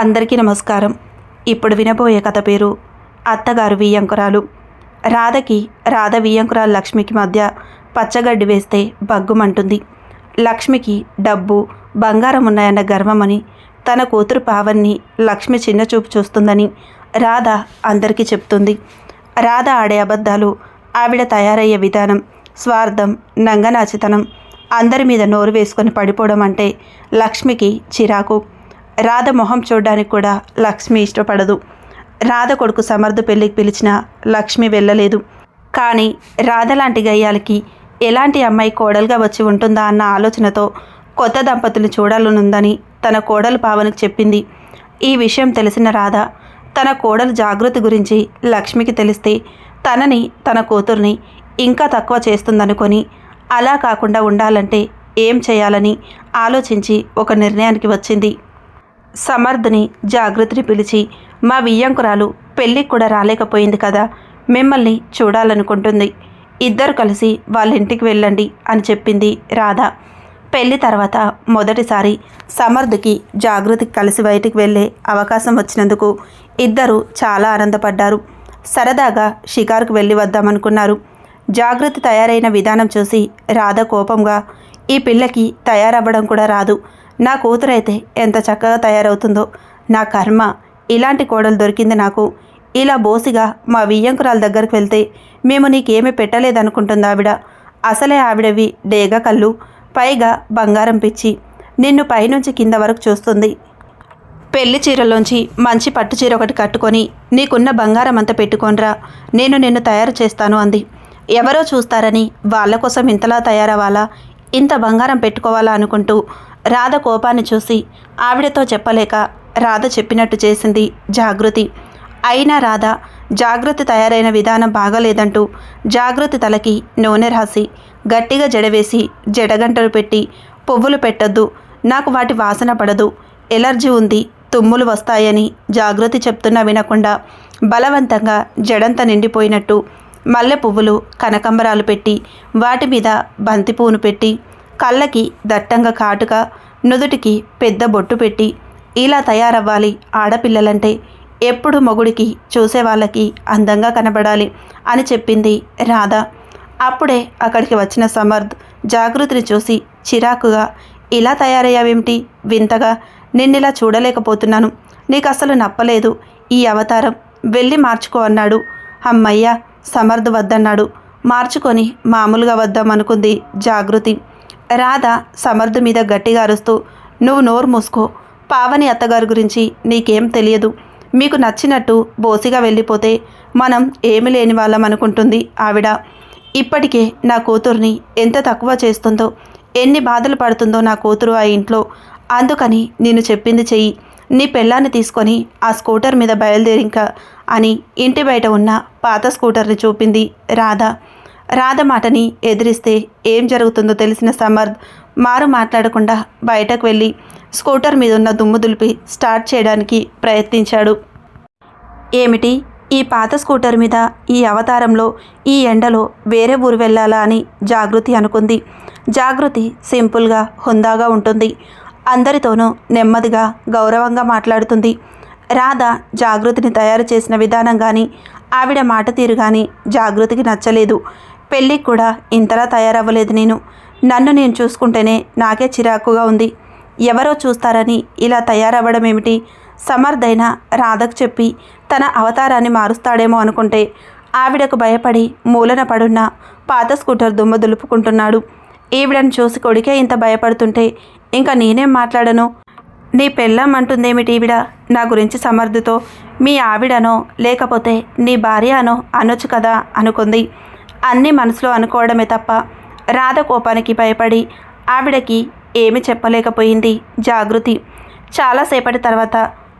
అందరికీ నమస్కారం. ఇప్పుడు వినబోయే కథ పేరు అత్తగారు వియ్యంకురాలు. రాధకి రాధ వియ్యంకురాలు లక్ష్మికి మధ్య పచ్చగడ్డి వేస్తే బగ్గుమంటుంది లక్ష్మికి డబ్బు బంగారం ఉన్నాయన్న గర్వమని తన కూతురు పావన్ని లక్ష్మి చిన్నచూపు చూస్తుందని రాధ అందరికీ చెప్తుంది. రాధ ఆడే అబద్ధాలు ఆవిడ తయారయ్యే విధానం స్వార్థం నంగనాచితనం అందరి మీద నోరు వేసుకొని పడిపోవడం అంటే లక్ష్మికి చిరాకు. రాధ మొహం చూడడానికి కూడా లక్ష్మి ఇష్టపడదు. రాధ కొడుకు సమర్థ పెళ్ళికి పిలిచిన లక్ష్మి వెళ్ళలేదు. కానీ రాధ లాంటి గయ్యాలకి ఎలాంటి అమ్మాయి కోడలుగా వచ్చి ఉంటుందా అన్న ఆలోచనతో కొత్త దంపతులు చూడాలనుందని తన కోడలు పావనకు చెప్పింది. ఈ విషయం తెలిసిన రాధ తన కోడలు జాగృతి గురించి లక్ష్మికి తెలిస్తే తనని తన కూతుర్ని ఇంకా తక్కువ చేస్తుందనుకొని అలా కాకుండా ఉండాలంటే ఏం చేయాలని ఆలోచించి ఒక నిర్ణయానికి వచ్చింది. సమర్థని జాగృతిని పిలిచి మా వియ్యంకురాలు పెళ్ళికి కూడా రాలేకపోయింది కదా మిమ్మల్ని చూడాలనుకుంటుంది. ఇద్దరు కలిసి వాళ్ళ ఇంటికి వెళ్ళండి అని చెప్పింది రాధ. పెళ్ళి తర్వాత మొదటిసారి సమర్థకి జాగృతికి కలిసి బయటికి వెళ్ళే అవకాశం వచ్చినందుకు ఇద్దరు చాలా ఆనందపడ్డారు. సరదాగా షికారుకు వెళ్ళి వద్దామనుకున్నారు. జాగృతి తయారైన విధానం చూసి రాధ కోపంగా ఈ పిల్లకి తయారవ్వడం కూడా రాదు. నా కూతురైతే ఎంత చక్కగా తయారవుతుందో నా కర్మ ఇలాంటి కోడలు దొరికింది నాకు. ఇలా బోసిగా మా వియ్యంకురాల దగ్గరికి వెళ్తే మేము నీకేమీ పెట్టలేదనుకుంటుంది ఆవిడ అసలే ఆవిడవి డేగ కళ్ళు పైగా బంగారం పిచ్చి. నిన్ను పైనుంచి కింద వరకు చూస్తుంది. పెళ్ళి చీరలోంచి మంచి పట్టు చీర ఒకటి కట్టుకొని నీకున్న బంగారం అంతా పెట్టుకోనరా నేను నిన్ను తయారు చేస్తాను అంది. ఎవరో చూస్తారని వాళ్ళ కోసం ఇంతలా తయారవ్వాలా ఇంత బంగారం పెట్టుకోవాలా అనుకుంటూ రాధ కోపాన్ని చూసి ఆవిడతో చెప్పలేక రాధ చెప్పినట్టు చేసింది జాగృతి. అయినా రాధ జాగృతి తయారైన విధానం బాగలేదంటూ జాగృతి తలకి నూనె రాసి గట్టిగా జడవేసి జడగంటలు పెట్టి పువ్వులు పెట్టొద్దు నాకు వాటి వాసన పడదు ఎలర్జీ ఉంది తుమ్ములు వస్తాయని జాగృతి చెప్తున్నా వినకుండా బలవంతంగా జడంత నిండిపోయినట్టు మల్లె పువ్వులు కనకంబరాలు పెట్టి వాటి మీద బంతిపూను పెట్టి కళ్ళకి దట్టంగా కాటుక నుదుటికి పెద్ద బొట్టు పెట్టి ఇలా తయారవ్వాలి ఆడపిల్లలంటే. ఎప్పుడు మొగుడికి చూసే వాళ్ళకి అందంగా కనబడాలి అని చెప్పింది రాధ. అప్పుడే అక్కడికి వచ్చిన సమర్థ్ జాగృతిని చూసి చిరాకుగా ఇలా తయారయ్యావేమిటి? వింతగా. నిన్నిలా చూడలేకపోతున్నాను. నీకు అసలు నప్పలేదు ఈ అవతారం. వెళ్ళి మార్చుకో అన్నాడు. అమ్మయ్య సమర్థ్ వద్దన్నాడు. మార్చుకొని మామూలుగా వద్దామనుకుంది జాగృతి. రాధ సమర్థు మీద గట్టిగా అరుస్తూ నువ్వు నోరు మూసుకో. పావని అత్తగారి గురించి నీకేం తెలియదు. మీకు నచ్చినట్టు బోసిగా వెళ్ళిపోతే మనం ఏమి లేని వాళ్ళం అనుకుంటుంది ఆవిడ. ఇప్పటికే నా కూతుర్ని ఎంత తక్కువ చేస్తుందో ఎన్ని బాధలు పడుతుందో నా కూతురు ఆ ఇంట్లో. అందుకని నేను చెప్పింది చెయ్యి. నీ పెళ్ళాన్ని తీసుకొని ఆ స్కూటర్ మీద బయలుదేరింక అని ఇంటి బయట ఉన్న పాత స్కూటర్ని చూపింది రాధ. రాధ మాటని ఎదిరిస్తే ఏం జరుగుతుందో తెలిసిన సమర్థ్ మారు మాట్లాడకుండా బయటకు వెళ్ళి స్కూటర్ మీద ఉన్న దుమ్ము దులిపి స్టార్ట్ చేయడానికి ప్రయత్నించాడు. ఏమిటి? ఈ పాత స్కూటర్ మీద ఈ అవతారంలో ఈ ఎండలో వేరే ఊరు వెళ్ళాలా అని జాగృతి అనుకుంది. జాగృతి సింపుల్గా హుందాగా ఉంటుంది. అందరితోనూ నెమ్మదిగా గౌరవంగా మాట్లాడుతుంది. రాధ జాగృతిని తయారు చేసిన విధానం కానీ ఆవిడ మాట తీరు కానీ జాగృతికి నచ్చలేదు. పెళ్ళికి కూడా ఇంతలా తయారవ్వలేదు నేను. నన్ను నేను చూసుకుంటేనే నాకే చిరాకుగా ఉంది. ఎవరో చూస్తారని ఇలా తయారవ్వడం ఏమిటి సమర్థైన రాధకు చెప్పి తన అవతారాన్ని మారుస్తాడేమో అనుకుంటే ఆవిడకు భయపడి మూలన పడున్న పాత స్కూటర్ దుమ్ము దులుపుకుంటున్నాడు. ఈవిడను చూసి కొడికే ఇంత భయపడుతుంటే ఇంకా నేనేం మాట్లాడను? నీ పెళ్ళమంటుందేమిటి ఈవిడ? నా గురించి సమర్థతో మీ ఆవిడనో లేకపోతే నీ భార్య అనో అనొచ్చు కదా అనుకుంది. అన్నీ మనసులో అనుకోవడమే తప్ప రాధ కోపానికి భయపడి ఆవిడకి ఏమి చెప్పలేకపోయింది జాగృతి. చాలాసేపటి తర్వాత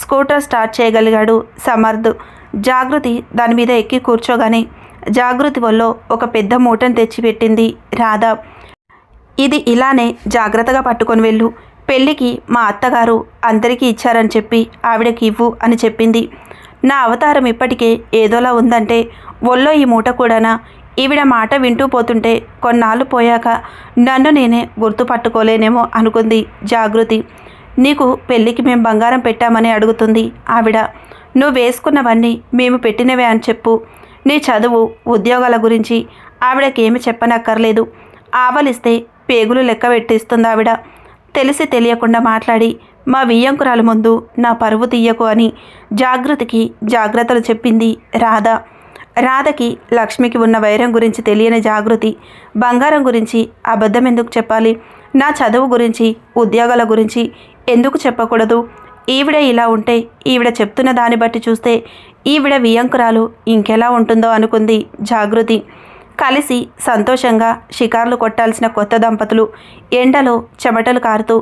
స్కూటర్ స్టార్ట్ చేయగలిగాడు సమర్థ్. జాగృతి దాని మీద ఎక్కి కూర్చోగానే జాగృతి వల్ల ఒక పెద్ద మూటను తెచ్చిపెట్టింది రాధ. ఇది ఇలానే జాగ్రత్తగా పట్టుకొని వెళ్ళు. పెళ్ళికి మా అత్తగారు అందరికీ ఇచ్చారని చెప్పి ఆవిడకి ఇవ్వు అని చెప్పింది. నా అవతారం ఇప్పటికే ఏదోలా ఉందంటే ఒళ్ళో ఈ మూట కూడానా ఈవిడ మాట వింటూ పోతుంటే కొన్నాళ్ళు పోయాక నన్ను నేనే గుర్తుపట్టుకోలేనేమో అనుకుంది జాగృతి. నీకు పెళ్ళికి మేము బంగారం పెట్టామని అడుగుతుంది ఆవిడ. నువ్వు వేసుకున్నవన్నీ మేము పెట్టినవే అని చెప్పు. నీ చదువు ఉద్యోగాల గురించి ఆవిడకేమి చెప్పనక్కర్లేదు. ఆవలిస్తే పేగులు లెక్క పెట్టిస్తుంది ఆవిడ. తెలిసి తెలియకుండా మాట్లాడి మా వియ్యంకురాల ముందు నా పరువు తీయకు అని జాగృతికి జాగ్రత్తలు చెప్పింది రాధా. రాధకి లక్ష్మికి ఉన్న వైరం గురించి తెలియని జాగృతి బంగారం గురించి అబద్ధం ఎందుకు చెప్పాలి? నా చదువు గురించి ఉద్యోగాల గురించి ఎందుకు చెప్పకూడదు? ఈవిడ ఇలా ఉంటే ఈవిడ చెప్తున్న దాన్ని బట్టి చూస్తే ఈవిడ వియంకురాలు ఇంకెలా ఉంటుందో అనుకుంది జాగృతి. కలిసి సంతోషంగా షికార్లు కొట్టాల్సిన కొత్త దంపతులు ఎండలో చెమటలు కారుతూ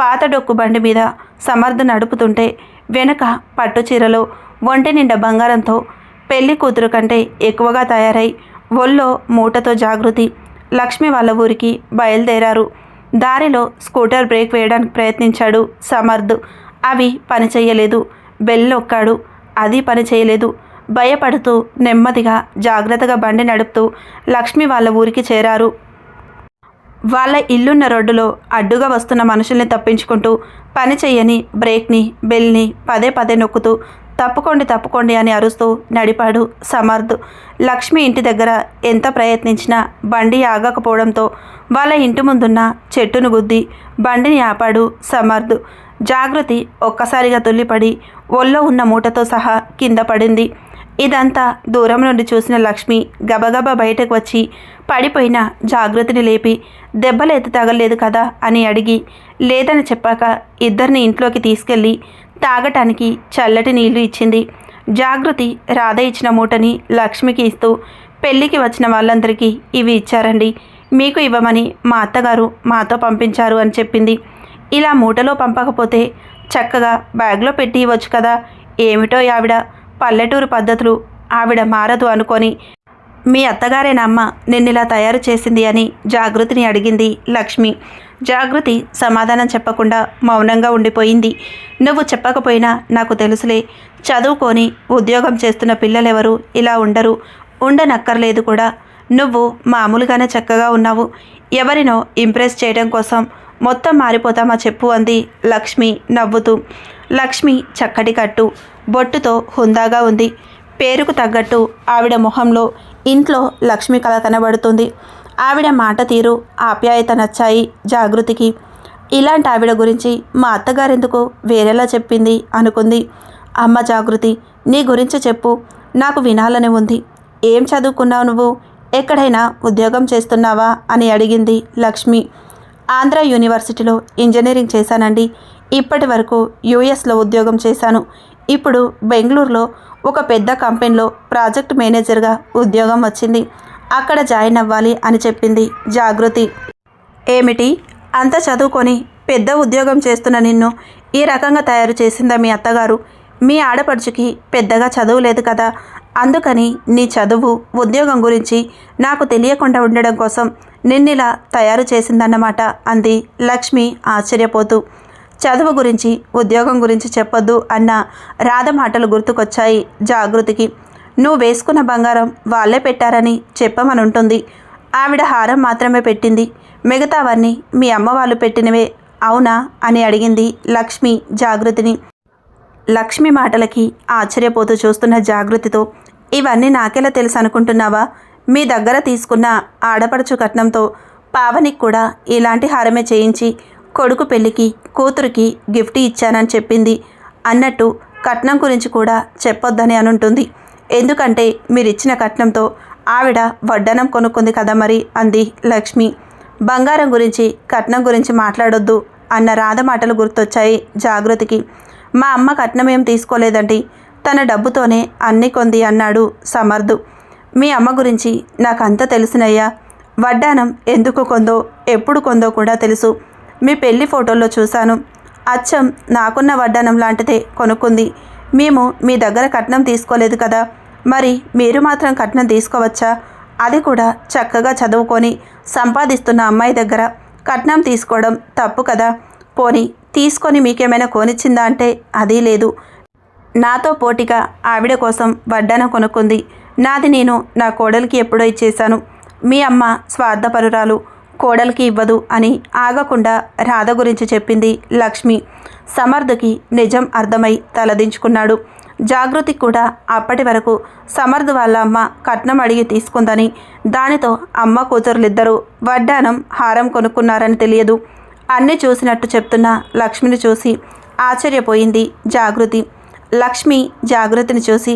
పాత డొక్కు బండి మీద సమర్థ నడుపుతుంటే వెనక పట్టు చీరలో ఒంటి నిండా బంగారంతో పెళ్ళి కూతురు కంటే ఎక్కువగా తయారై ఒళ్ళో మూటతో జాగృతి. లక్ష్మి వాళ్ళ ఊరికి బయలుదేరారు. దారిలో స్కూటర్ బ్రేక్ వేయడానికి ప్రయత్నించాడు సమర్థ్. అవి పని చేయలేదు. బెల్ నొక్కాడు. అది పని చేయలేదు. భయపడుతూ నెమ్మదిగా జాగ్రత్తగా బండి నడుపుతూ లక్ష్మి వాళ్ళ ఊరికి చేరారు. వాళ్ళ ఇల్లున్న రోడ్డులో అడ్డుగా వస్తున్న మనుషుల్ని తప్పించుకుంటూ పని చేయని బ్రేక్ని బెల్ని పదే పదే నొక్కుతూ తప్పుకోండి తప్పుకోండి అని అరుస్తూ నడిపాడు సమర్థ్. లక్ష్మి ఇంటి దగ్గర ఎంత ప్రయత్నించినా బండి ఆగకపోవడంతో వాళ్ళ ఇంటి ముందున్న చెట్టును గుద్ది బండిని ఆపాడు సమర్థ్. జాగృతి ఒక్కసారిగా తుల్లిపడి ఒళ్ళో ఉన్న మూటతో సహా కింద పడింది. ఇదంతా దూరం నుండి చూసిన లక్ష్మి గబగబా బయటకు వచ్చి పడిపోయిన జాగృతిని లేపి దెబ్బలేత తగలేదు కదా? అని అడిగి లేదని చెప్పాక ఇద్దరిని ఇంట్లోకి తీసుకెళ్ళి తాగటానికి చల్లటి నీళ్ళు ఇచ్చింది. జాగృతి రాధ ఇచ్చిన మూటని లక్ష్మికి ఇస్తూ పెళ్ళికి వచ్చిన వాళ్ళందరికీ ఇవి ఇచ్చారండి. మీకు ఇవ్వమని మా అత్తగారు మాతో పంపించారు అని చెప్పింది. ఇలా మూటలో పంపకపోతే చక్కగా బ్యాగ్లో పెట్టి ఇవ్వచ్చు కదా? ఏమిటో ఆవిడ? పల్లెటూరు పద్ధతులు ఆవిడ మారదు అనుకొని మీ అత్తగారేనమ్మ నిన్నిలా తయారు చేసింది అని జాగృతిని అడిగింది లక్ష్మి. జాగృతి సమాధానం చెప్పకుండా మౌనంగా ఉండిపోయింది. నువ్వు చెప్పకపోయినా నాకు తెలుసులే. చదువుకొని ఉద్యోగం చేస్తున్న పిల్లలెవరు ఇలా ఉండరు. ఉండనక్కర్లేదు కూడా. నువ్వు మామూలుగానే చక్కగా ఉన్నావు. ఎవరినో ఇంప్రెస్ చేయడం కోసం మొత్తం మారిపోతామా చెప్పు అంది లక్ష్మి నవ్వుతూ. లక్ష్మి చక్కటి కట్టు బొట్టుతో హుందాగా ఉంది. పేరుకు తగ్గట్టు ఆవిడ మొహంలో ఇంట్లో లక్ష్మి కళ కనబడుతుంది. ఆవిడ మాట తీరు ఆప్యాయత నచ్చాయి జాగృతికి. ఇలాంటి ఆవిడ గురించి మా అత్తగారెందుకు వేరేలా చెప్పింది అనుకుంది. అమ్మ జాగృతి నీ గురించి చెప్పు. నాకు వినాలని ఉంది. ఏం చదువుకున్నావు నువ్వు? ఎక్కడైనా ఉద్యోగం చేస్తున్నావా? అని అడిగింది లక్ష్మి. ఆంధ్ర యూనివర్సిటీలో ఇంజనీరింగ్ చేశానండి. ఇప్పటి వరకు యూఎస్లో ఉద్యోగం చేశాను. ఇప్పుడు బెంగళూరులో ఒక పెద్ద కంపెనీలో ప్రాజెక్ట్ మేనేజర్గా ఉద్యోగం వచ్చింది. అక్కడ జాయిన్ అవ్వాలి అని చెప్పింది జాగృతి. ఏమిటి? అంత చదువుకొని పెద్ద ఉద్యోగం చేస్తున్న నిన్ను ఈ రకంగా తయారు చేసిందా మీ అత్తగారు? మీ ఆడపడుచుకి పెద్దగా చదువు లేదు కదా. అందుకని నీ చదువు ఉద్యోగం గురించి నాకు తెలియకుండా ఉండడం కోసం నిన్నిలా తయారు చేసిందన్నమాట అంది లక్ష్మి ఆశ్చర్యపోతూ. చదువు గురించి ఉద్యోగం గురించి చెప్పొద్దు అన్న రాధ మాటలు గుర్తుకొచ్చాయి జాగృతికి. నువ్వు వేసుకున్న బంగారం వాళ్ళే పెట్టారని చెప్పమనుంటుంది. ఆవిడ హారం మాత్రమే పెట్టింది. మిగతావన్నీ మీ అమ్మ వాళ్ళు పెట్టినవే అవునా? అని అడిగింది లక్ష్మి జాగృతిని. లక్ష్మి మాటలకి ఆశ్చర్యపోతూ చూస్తున్న జాగృతితో ఇవన్నీ నాకెలా తెలుసు అనుకుంటున్నావా మీ దగ్గర తీసుకున్న ఆడపడుచు కట్నంతో పావనికి కూడా ఇలాంటి హారమే చేయించి కొడుకు పెళ్ళికి కూతురికి గిఫ్ట్ ఇచ్చానని చెప్పింది. అన్నట్టు కట్నం గురించి కూడా చెప్పొద్దని అనుంటుంది. ఎందుకంటే మీరిచ్చిన కట్నంతో ఆవిడ వడ్డనం కొనుక్కుంది కదా మరి అంది లక్ష్మి. బంగారం గురించి కట్నం గురించి మాట్లాడొద్దు అన్న రాధ మాటలు గుర్తొచ్చాయి జాగృతికి. మా అమ్మ కట్నం ఏం తీసుకోలేదండి. తన డబ్బుతోనే అన్ని కొంది అన్నాడు సమర్థు. మీ అమ్మ గురించి నాకంతా తెలుసునయ్యా. వడ్డానం ఎందుకు కొందో ఎప్పుడు కొందో కూడా తెలుసు. మీ పెళ్ళి ఫోటోల్లో చూశాను. అచ్చం నాకున్న వడ్డానం లాంటిదే కొనుక్కుంది. మేము మీ దగ్గర కట్నం తీసుకోలేదు కదా. మరి మీరు మాత్రం కట్నం తీసుకోవచ్చా? అది కూడా చక్కగా చదువుకొని సంపాదిస్తున్న అమ్మాయి దగ్గర. కట్నం తీసుకోవడం తప్పు కదా. పోని తీసుకొని మీకేమైనా కొనిచ్చిందా అంటే అది లేదు. నాతో పోటీగా ఆవిడ కోసం వడ్డానం కొనుక్కుంది. నాది నేను నా కోడలికి ఎప్పుడో ఇచ్చేశాను. మీ అమ్మ స్వార్థపరురాలు. కోడలికి ఇవ్వదు అని ఆగకుండా రాధ గురించి చెప్పింది లక్ష్మి. సమర్థుకి నిజం అర్థమై తలదించుకున్నాడు. జాగృతి కూడా అప్పటి వరకు సమర్థ్ వాళ్ళ అమ్మ కట్నం అడిగి తీసుకుందని దానితో అమ్మ కూతురులిద్దరూ వడ్డానం హారం కొనుక్కున్నారని తెలియదు. అన్నీ చూసినట్టు చెప్తున్న లక్ష్మిని చూసి ఆశ్చర్యపోయింది జాగృతి. లక్ష్మి జాగృతిని చూసి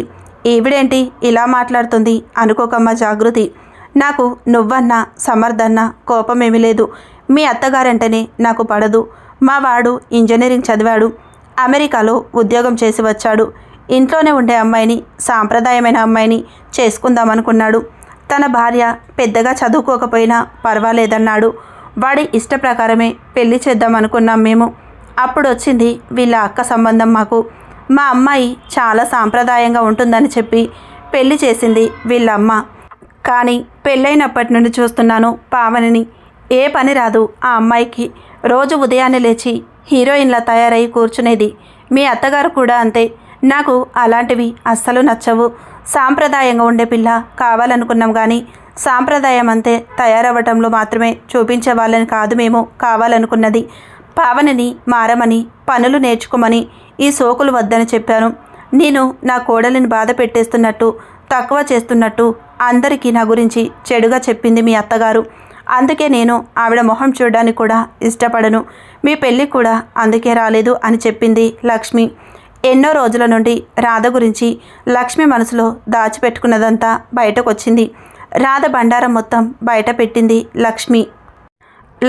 ఈవిడేంటి ఇలా మాట్లాడుతుంది? అనుకోకమ్మ జాగృతి. నాకు నువ్వన్నా సమర్థన్నా కోపమేమీ లేదు. మీ అత్తగారంటేనే నాకు పడదు. మా వాడు ఇంజనీరింగ్ చదివాడు. అమెరికాలో ఉద్యోగం చేసి వచ్చాడు. ఇంట్లోనే ఉండే అమ్మాయిని సాంప్రదాయమైన అమ్మాయిని చేసుకుందామనుకున్నాడు. తన భార్య పెద్దగా చదువుకోకపోయినా పర్వాలేదన్నాడు. వాడి ఇష్ట ప్రకారమే పెళ్ళి చేద్దామనుకున్నాం మేము. అప్పుడు వచ్చింది వీళ్ళ అక్క సంబంధం మాకు. మా అమ్మాయి చాలా సాంప్రదాయంగా ఉంటుందని చెప్పి పెళ్ళి చేసింది వీళ్ళమ్మ. కానీ పెళ్ళైనప్పటి నుండి చూస్తున్నాను పావనిని. ఏ పని రాదు ఆ అమ్మాయికి. రోజు ఉదయాన్నే లేచి హీరోయిన్లా తయారై కూర్చునేది. మీ అత్తగారు కూడా అంతే. నాకు అలాంటివి అస్సలు నచ్చవు. సాంప్రదాయంగా ఉండే పిల్ల కావాలనుకున్నాం కానీ సాంప్రదాయం అంతే తయారవ్వటంలో మాత్రమే చూపించే వాళ్ళని కాదు మేము కావాలనుకున్నది. పావనిని మారమని పనులు నేర్చుకోమని ఈ సోకులు వద్దని చెప్పాను. నేను నా కోడలిని బాధ పెట్టేస్తున్నట్టు తక్కువ చేస్తున్నట్టు అందరికీ నా గురించి చెడుగా చెప్పింది మీ అత్తగారు. అందుకే నేను ఆవిడ మొహం చూడడానికి కూడా ఇష్టపడను. మీ పెళ్ళి కూడా అందుకే రాలేదు అని చెప్పింది లక్ష్మి. ఎన్నో రోజుల నుండి రాధ గురించి లక్ష్మి మనసులో దాచిపెట్టుకున్నదంతా బయటకు వచ్చింది రాధ బండారం మొత్తం బయట పెట్టింది లక్ష్మి.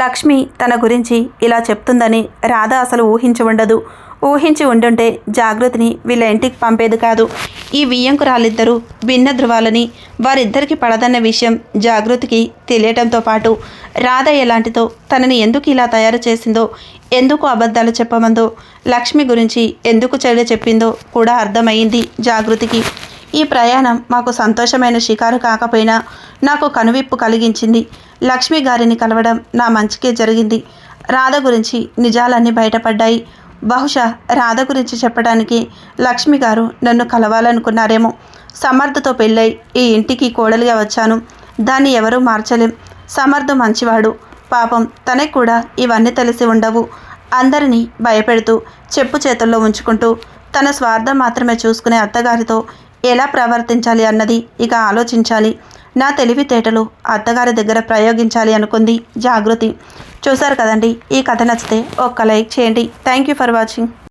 లక్ష్మి తన గురించి ఇలా చెప్తుందని రాధ అసలు ఊహించి ఉండదు. ఊహించి ఉండుంటే జాగృతిని వీళ్ళ ఇంటికి పంపేది కాదు. ఈ వియ్యంకురాలిద్దరూ భిన్న ధృవాలని వారిద్దరికి పడదన్న విషయం జాగృతికి తెలియటంతో పాటు రాధ ఎలాంటిదో తనని ఎందుకు ఇలా తయారు చేసిందో ఎందుకు అబద్ధాలు చెప్పమందో లక్ష్మి గురించి ఎందుకు చెడు చెప్పిందో కూడా అర్థమైంది జాగృతికి. ఈ ప్రయాణం మాకు సంతోషమైన షికారు కాకపోయినా నాకు కనువిప్పు కలిగించింది. లక్ష్మి గారిని కలవడం నా మంచికే జరిగింది. రాధ గురించి నిజాలన్నీ బయటపడ్డాయి. బహుశా రాధ గురించి చెప్పడానికి లక్ష్మి గారు నన్ను కలవాలనుకున్నారేమో. సమర్థతో పెళ్ళై ఈ ఇంటికి కోడలిగా వచ్చాను. దాన్ని ఎవరూ మార్చలేం. సమర్థ మంచివాడు. పాపం తనకి కూడా ఇవన్నీ తెలిసి ఉండవు. అందరినీ భయపెడుతూ చెప్పు చేతుల్లో ఉంచుకుంటూ తన స్వార్థం మాత్రమే చూసుకునే అత్తగారితో ఎలా ప్రవర్తించాలి అన్నది ఇక ఆలోచించాలి. నా తెలివితేటలు అత్తగారి దగ్గర ప్రయోగించాలి అనుకుంది జాగృతి. చూసారు కదండి. ఈ కథ నచ్చితే ఒక్క లైక్ చేయండి. Thank you for watching